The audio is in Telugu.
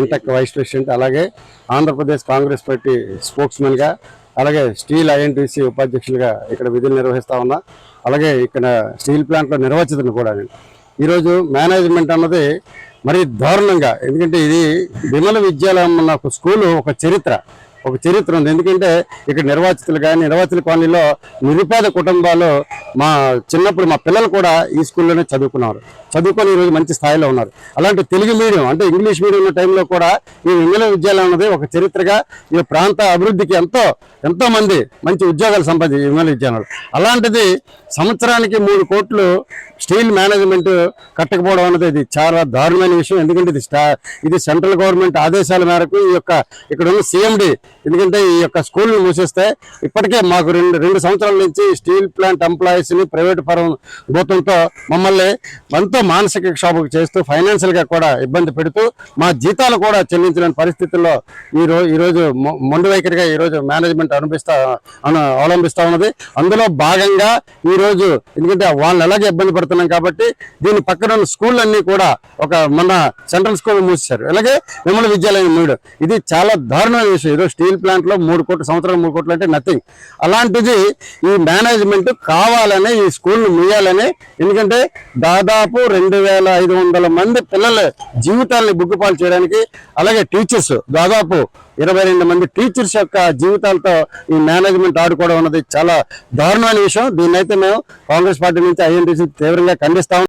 ఇంటెక్ వైస్ ప్రెసిడెంట్ అలాగే ఆంధ్రప్రదేశ్ కాంగ్రెస్ పార్టీ స్పోక్స్మెన్గా అలాగే స్టీల్ ఐఎన్టీసీ ఉపాధ్యక్షులుగా ఇక్కడ విధులు నిర్వహిస్తా ఉన్నా అలాగే ఇక్కడ స్టీల్ ప్లాంట్లో నిర్వచితను కూడా నేను. ఈరోజు మేనేజ్మెంట్ అన్నది మరి దారుణంగా ఎందుకంటే ఇది విమల విద్యాలయం అన్న ఒక స్కూలు ఒక చరిత్ర. ఒక చరిత్ర ఉంది. ఎందుకంటే ఇక్కడ నిర్వాచితులు కానీ నిర్వాచితుల కాలనీలో నిరుపేద కుటుంబాలు మా చిన్నప్పుడు మా పిల్లలు కూడా ఈ స్కూల్లోనే చదువుకున్నారు. చదువుకొని ఈరోజు మంచి స్థాయిలో ఉన్నారు. అలాంటి తెలుగు మీడియం అంటే ఇంగ్లీష్ మీడియం ఉన్న టైంలో కూడా ఈ విమల విద్యాలయం అనేది ఒక చరిత్రగా ఈ ప్రాంత అభివృద్ధికి ఎంతో ఎంతో మంది మంచి ఉద్యోగాలు సంపాదించి విమల విద్యాలయం అలాంటిది సంవత్సరానికి మూడు కోట్లు స్టీల్ మేనేజ్మెంట్ కట్టకపోవడం అనేది ఇది చాలా దారుణమైన విషయం. ఎందుకంటే ఇది స్టా ఇది సెంట్రల్ గవర్నమెంట్ ఆదేశాల మేరకు ఈ యొక్క ఇక్కడ ఉన్న సీఎండి ఎందుకంటే ఈ యొక్క స్కూల్ని మూసేస్తే ఇప్పటికే మాకు రెండు రెండు సంవత్సరాల నుంచి స్టీల్ ప్లాంట్ ఎంప్లాయీస్ని ప్రైవేట్ పరం భూతంతో మమ్మల్ని ఎంతో మానసిక క్షోభకు చేస్తూ ఫైనాన్షియల్గా కూడా ఇబ్బంది పెడుతూ మా జీతాలు కూడా చెల్లించలేని పరిస్థితుల్లో ఈరోజు ఈరోజు ఈ రోజు మొండి వైఖరిగా ఈ రోజు మేనేజ్మెంట్ అనుభవిస్తా అను అవలంబిస్తా ఉన్నది. అందులో భాగంగా ఈ రోజు ఎందుకంటే వాళ్ళు ఎలాగే ఇబ్బంది పడుతున్నాం కాబట్టి దీని పక్కన ఉన్న స్కూల్ కూడా ఒక మొన్న సెంట్రల్ స్కూల్ మూసేశారు. అలాగే విమల విద్యాలయం మూడు. ఇది చాలా దారుణమైన విషయం. ఈరోజు స్టీల్ ప్లాంట్లో మూడు కోట్లు సంవత్సరం మూడు కోట్లు అంటే నథింగ్ అలాంటిది ఈ మేనేజ్మెంట్ కావాలని ఈ స్కూల్ ముయ్యాలని ఎందుకంటే దాదాపు రెండు వేల ఐదు వందల మంది పిల్లల జీవితాలని బుగ్గుపాలు చేయడానికి అలాగే టీచర్స్ దాదాపు ఇరవై రెండు మంది టీచర్స్ యొక్క జీవితాలతో ఈ మేనేజ్మెంట్ ఆడుకోవడం అన్నది చాలా దారుణమైన విషయం. దీన్నైతే అయితే మేము కాంగ్రెస్ పార్టీ నుంచి ఐఎన్టీసీ తీవ్రంగా ఖండిస్తాం.